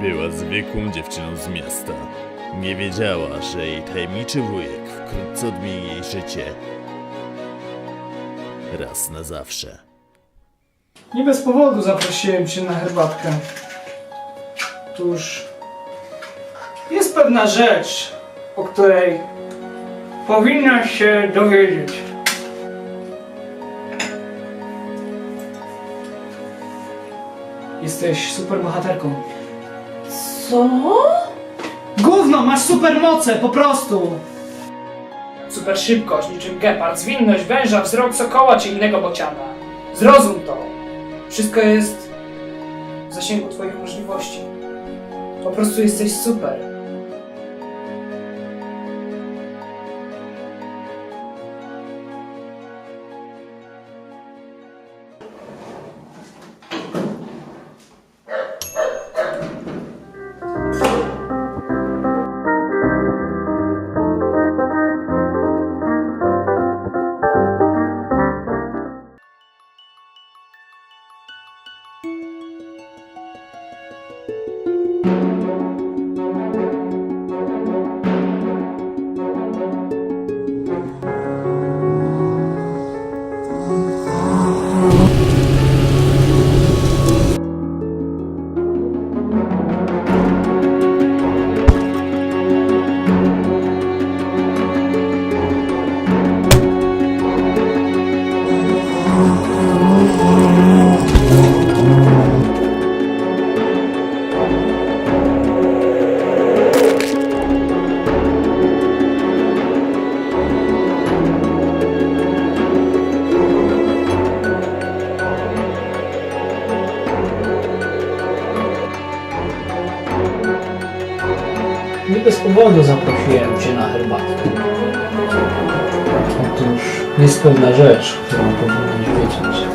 Była zwykłą dziewczyną z miasta. Nie wiedziała, że jej tajemniczy wujek wkrótce odmieni jej życie. Raz na zawsze. Nie bez powodu zaprosiłem cię na herbatkę. Otóż jest pewna rzecz, o której powinnaś się dowiedzieć. Jesteś superbohaterką. Co? Gówno, masz supermoce, po prostu! Super szybkość, niczym gepard, zwinność węża, wzrok sokoła czy innego bociana. Zrozum to. Wszystko jest w zasięgu twoich możliwości. Po prostu jesteś super. Nie bez powodu zaprosiłem Cię na herbatkę. Otóż jest pewna rzecz, którą powinieneś wiedzieć.